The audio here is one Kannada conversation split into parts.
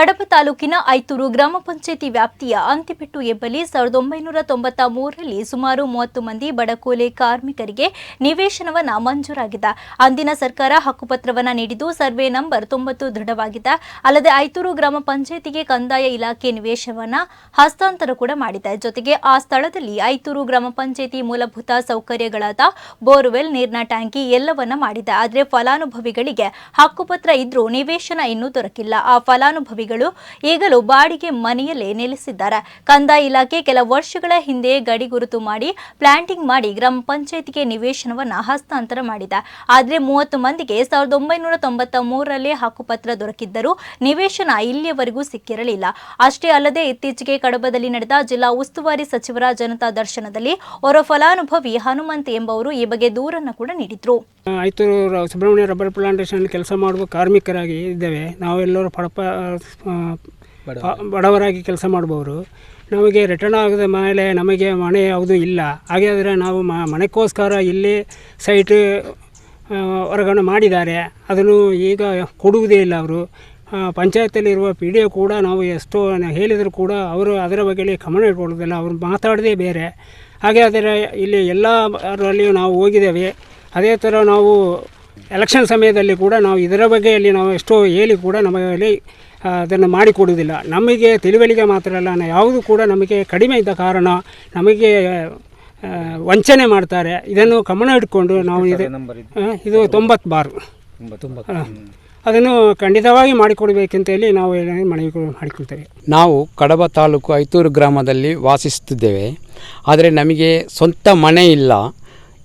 ಕಡಬ ತಾಲೂಕಿನ ಐತೂರು ಗ್ರಾಮ ಪಂಚಾಯಿತಿ ವ್ಯಾಪ್ತಿಯ ಅಂತಿಪೆಟ್ಟು ಎಂಬಲ್ಲಿ ಸಾವಿರದ ಒಂಬೈನೂರ ತೊಂಬತ್ತ ಮೂರರಲ್ಲಿ ಸುಮಾರು ಮೂವತ್ತು ಮಂದಿ ಬಡಕೋಲೆ ಕಾರ್ಮಿಕರಿಗೆ ನಿವೇಶನವನ್ನು ಮಂಜೂರಾಗಿದೆ. ಅಂದಿನ ಸರ್ಕಾರ ಹಕ್ಕುಪತ್ರವನ್ನ ನೀಡಿದ್ದು ಸರ್ವೆ ನಂಬರ್ ತೊಂಬತ್ತು ದೃಢವಾಗಿದೆ. ಅಲ್ಲದೆ ಐತೂರು ಗ್ರಾಮ ಪಂಚಾಯಿತಿಗೆ ಕಂದಾಯ ಇಲಾಖೆ ನಿವೇಶನವನ್ನು ಹಸ್ತಾಂತರ ಕೂಡ ಮಾಡಿದೆ. ಜೊತೆಗೆ ಆ ಸ್ಥಳದಲ್ಲಿ ಐತೂರು ಗ್ರಾಮ ಪಂಚಾಯಿತಿ ಮೂಲಭೂತ ಸೌಕರ್ಯಗಳಾದ ಬೋರ್ವೆಲ್, ನೀರಿನ ಟ್ಯಾಂಕಿ ಎಲ್ಲವನ್ನ ಮಾಡಿದೆ. ಆದರೆ ಫಲಾನುಭವಿಗಳಿಗೆ ಹಕ್ಕುಪತ್ರ ಇದ್ರೂ ನಿವೇಶನ ಇನ್ನೂ ದೊರಕಿಲ್ಲ. ಆ ಫಲಾನುಭವಿಗಳು ಈಗಲೂ ಬಾಡಿಗೆ ಮನೆಯಲ್ಲೇ ನೆಲೆಸಿದ್ದಾರೆ. ಕಂದಾಯ ಇಲಾಖೆ ಕೆಲ ವರ್ಷಗಳ ಹಿಂದೆ ಗಡಿ ಗುರುತು ಮಾಡಿ ಪ್ಲಾಂಟಿಂಗ್ ಮಾಡಿ ಗ್ರಾಮ ಪಂಚಾಯತ್ಗೆ ನಿವೇಶನವನ್ನು ಹಸ್ತಾಂತರ ಮಾಡಿದೆ. ಆದರೆ ಮೂವತ್ತು ಮಂದಿಗೆ ಸಾವಿರದ ಒಂಬೈನೂರ ತೊಂಬತ್ತ ಮೂರರಲ್ಲಿ ಹಕ್ಕುಪತ್ರ ದೊರಕಿದ್ದರೂ ನಿವೇಶನ ಇಲ್ಲಿಯವರೆಗೂ ಸಿಕ್ಕಿರಲಿಲ್ಲ. ಅಷ್ಟೇ ಅಲ್ಲದೆ ಇತ್ತೀಚೆಗೆ ಕಡಬದಲ್ಲಿ ನಡೆದ ಜಿಲ್ಲಾ ಉಸ್ತುವಾರಿ ಸಚಿವರ ಜನತಾ ದರ್ಶನದಲ್ಲಿ ಅವರ ಫಲಾನುಭವಿ ಹನುಮಂತ್ ಎಂಬವರು ಈ ಬಗ್ಗೆ ದೂರನ್ನು ಕೂಡ ನೀಡಿದ್ರು. ಆಯ್ತು, ಸುಬ್ರಹ್ಮಣ್ಯ ರಬ್ಬರ್ ಪ್ಲಾಂಟೇಶನ್ ಕೆಲಸ ಮಾಡುವ ಕಾರ್ಮಿಕರಾಗಿ ಇದ್ದೇವೆ. ನಾವೆಲ್ಲರೂ ಪಡಪ ಬಡವರಾಗಿ ಕೆಲಸ ಮಾಡುವವರು. ನಮಗೆ ರಿಟರ್ನ್ ಆಗದ ಮೇಲೆ ನಮಗೆ ಮನೆ ಯಾವುದು ಇಲ್ಲ. ಹಾಗೆ ಆದರೆ ನಾವು ಮ- ಮನೆಗೋಸ್ಕರ ಇಲ್ಲಿ ಸೈಟ್ ಹೊರಗಡೆ ಮಾಡಿದ್ದಾರೆ. ಅದನ್ನು ಈಗ ಕೊಡುವುದೇ ಇಲ್ಲ ಅವರು. ಪಂಚಾಯತಲ್ಲಿರುವ ಪಿ ಡಿ ಒ ಕೂಡ ನಾವು ಎಷ್ಟೋ ಹೇಳಿದರೂ ಕೂಡ ಅವರು ಅದರ ಬಗ್ಗೆ ಗಮನ ಇಟ್ಕೊಳ್ಳೋದಿಲ್ಲ ಅವರು ಮಾತಾಡೋದೇ ಬೇರೆ. ಹಾಗೆ ಆದರೆ ಇಲ್ಲಿ ಎಲ್ಲ ಅದರಲ್ಲಿಯೂ ನಾವು ಹೋಗಿದ್ದೇವೆ. ಅದೇ ಥರ ನಾವು ಎಲೆಕ್ಷನ್ ಸಮಯದಲ್ಲಿ ಕೂಡ ನಾವು ಇದರ ಬಗ್ಗೆಯಲ್ಲಿ ನಾವು ಎಷ್ಟೋ ಹೇಳಿ ಕೂಡ ನಮ್ಮಲ್ಲಿ ಅದನ್ನು ಮಾಡಿಕೊಡುವುದಿಲ್ಲ. ನಮಗೆ ತಿಳುವಳಿಕೆ ಮಾತ್ರ ಅಲ್ಲ ಯಾವುದು ಕೂಡ ನಮಗೆ ಕಡಿಮೆ ಇದ್ದ ಕಾರಣ ನಮಗೆ ವಂಚನೆ ಮಾಡ್ತಾರೆ. ಇದನ್ನು ಗಮನ ಇಟ್ಕೊಂಡು ನಾವು ಇದು ಇದು? ತೊಂಬತ್ತು ಬಾರ್. ಅದನ್ನು ಖಂಡಿತವಾಗಿ ಮಾಡಿಕೊಡ್ಬೇಕಂತ ಹೇಳಿ ನಾವು ಮನವಿ ಮಾಡಿಕೊಳ್ತೇವೆ. ನಾವು ಕಡಬ ತಾಲೂಕು ಐತೂರು ಗ್ರಾಮದಲ್ಲಿ ವಾಸಿಸುತ್ತಿದ್ದೇವೆ. ಆದರೆ ನಮಗೆ ಸ್ವಂತ ಮನೆ ಇಲ್ಲ.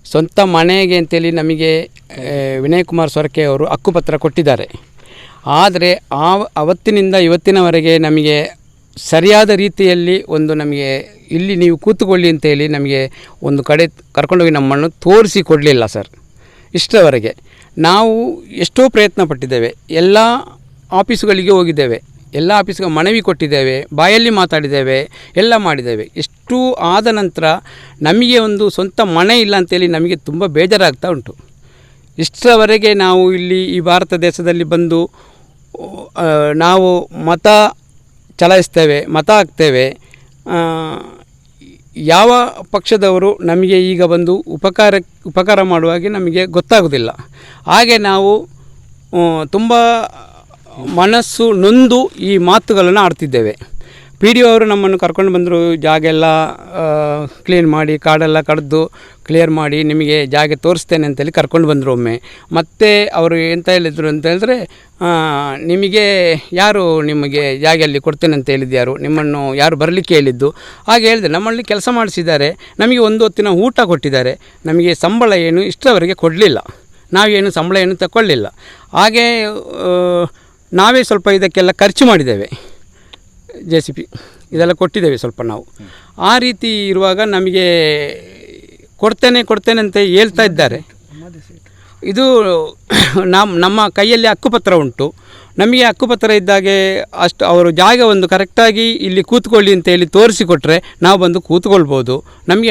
ಸ್ವಂತ ಮನೆಗೆ ಅಂತೇಳಿ ನಮಗೆ ವಿನಯ್ ಕುಮಾರ್ ಸೊರಕೆ ಅವರು ಹಕ್ಕುಪತ್ರ ಕೊಟ್ಟಿದ್ದಾರೆ. ಆದರೆ ಆ ಅವತ್ತಿನಿಂದ ಇವತ್ತಿನವರೆಗೆ ನಮಗೆ ಸರಿಯಾದ ರೀತಿಯಲ್ಲಿ ಒಂದು ನಮಗೆ ಇಲ್ಲಿ ನೀವು ಕೂತುಕೊಳ್ಳಿ ಅಂತೇಳಿ ನಮಗೆ ಒಂದು ಕಡೆ ಕರ್ಕೊಂಡೋಗಿ ನಮ್ಮನ್ನು ತೋರಿಸಿ ಕೊಡಲಿಲ್ಲ ಸರ್. ಇಷ್ಟರವರೆಗೆ ನಾವು ಎಷ್ಟೋ ಪ್ರಯತ್ನ ಪಟ್ಟಿದ್ದೇವೆ. ಎಲ್ಲ ಆಫೀಸುಗಳಿಗೆ ಹೋಗಿದ್ದೇವೆ. ಎಲ್ಲ ಆಫೀಸ್ಗೆ ಮನವಿ ಕೊಟ್ಟಿದ್ದೇವೆ. ಬಾಯಲ್ಲಿ ಮಾತಾಡಿದ್ದೇವೆ. ಎಲ್ಲ ಮಾಡಿದ್ದೇವೆ. ಎಷ್ಟು ಆದ ನಂತರ ನಮಗೆ ಒಂದು ಸ್ವಂತ ಮನೆ ಇಲ್ಲ ಅಂತೇಳಿ ನಮಗೆ ತುಂಬ ಬೇಜಾರಾಗ್ತಾ ಉಂಟು. ಇಷ್ಟರವರೆಗೆ ನಾವು ಇಲ್ಲಿ ಈ ಭಾರತ ದೇಶದಲ್ಲಿ ಬಂದು ನಾವು ಮತ ಚಲಾಯಿಸ್ತೇವೆ, ಮತ ಹಾಕ್ತೇವೆ. ಯಾವ ಪಕ್ಷದವರು ನಮಗೆ ಈಗ ಬಂದು ಉಪಕಾರ ಉಪಕಾರ ಮಾಡುವಾಗೆ ನಮಗೆ ಗೊತ್ತಾಗೋದಿಲ್ಲ. ಹಾಗೆ ನಾವು ತುಂಬ ಮನಸ್ಸು ನೊಂದು ಈ ಮಾತುಗಳನ್ನು ಆಡ್ತಿದ್ದೇವೆ. ಪಿ ಡಿ ಅವರು ನಮ್ಮನ್ನು ಕರ್ಕೊಂಡು ಬಂದರು, ಜಾಗ ಎಲ್ಲ ಕ್ಲೀನ್ ಮಾಡಿ, ಕಾಡೆಲ್ಲ ಕಡ್ದು ಕ್ಲಿಯರ್ ಮಾಡಿ ನಿಮಗೆ ಜಾಗ ತೋರಿಸ್ತೇನೆ ಅಂತೇಳಿ ಕರ್ಕೊಂಡು ಬಂದರು ಒಮ್ಮೆ. ಮತ್ತೆ ಅವರು ಎಂತ ಹೇಳಿದರು ಅಂತ ಹೇಳಿದ್ರೆ ನಿಮಗೆ ಯಾರು ನಿಮಗೆ ಜಾಗ ಅಲ್ಲಿ ಕೊಡ್ತೇನೆ ಅಂತ ಹೇಳಿದ್ಯಾರು? ನಿಮ್ಮನ್ನು ಯಾರು ಬರಲಿಕ್ಕೆ ಹೇಳಿದ್ದು? ಹಾಗೆ ಹೇಳಿದೆ ನಮ್ಮಲ್ಲಿ ಕೆಲಸ ಮಾಡಿಸಿದ್ದಾರೆ. ನಮಗೆ ಒಂದು ಹೊತ್ತಿನ ಊಟ ಕೊಟ್ಟಿದ್ದಾರೆ. ನಮಗೆ ಸಂಬಳ ಏನು ಇಷ್ಟರವರೆಗೆ ಕೊಡಲಿಲ್ಲ. ನಾವೇನು ಸಂಬಳ ಏನು ತಗೊಳ್ಳಿಲ್ಲ ಹಾಗೆ ನಾವೇ ಸ್ವಲ್ಪ ಇದಕ್ಕೆಲ್ಲ ಖರ್ಚು ಮಾಡಿದ್ದೇವೆ. J C P. ಇದೆಲ್ಲ ಕೊಟ್ಟಿದ್ದೇವೆ ಸ್ವಲ್ಪ ನಾವು. ಆ ರೀತಿ ಇರುವಾಗ ನಮಗೆ ಕೊಡ್ತೇನೆ ಕೊಡ್ತೇನೆ ಅಂತ ಹೇಳ್ತಾ ಇದ್ದಾರೆ. ಇದು ನಮ್ಮ ನಮ್ಮ ಕೈಯಲ್ಲಿ ಹಕ್ಕುಪತ್ರ ಉಂಟು. ನಮಗೆ ಹಕ್ಕುಪತ್ರ ಇದ್ದಾಗೆ ಅಷ್ಟು ಅವರು ಜಾಗ ಒಂದು ಕರೆಕ್ಟಾಗಿ ಇಲ್ಲಿ ಕೂತ್ಕೊಳ್ಳಿ ಅಂತ ಹೇಳಿ ತೋರಿಸಿಕೊಟ್ರೆ ನಾವು ಬಂದು ಕೂತ್ಕೊಳ್ಬೋದು. ನಮಗೆ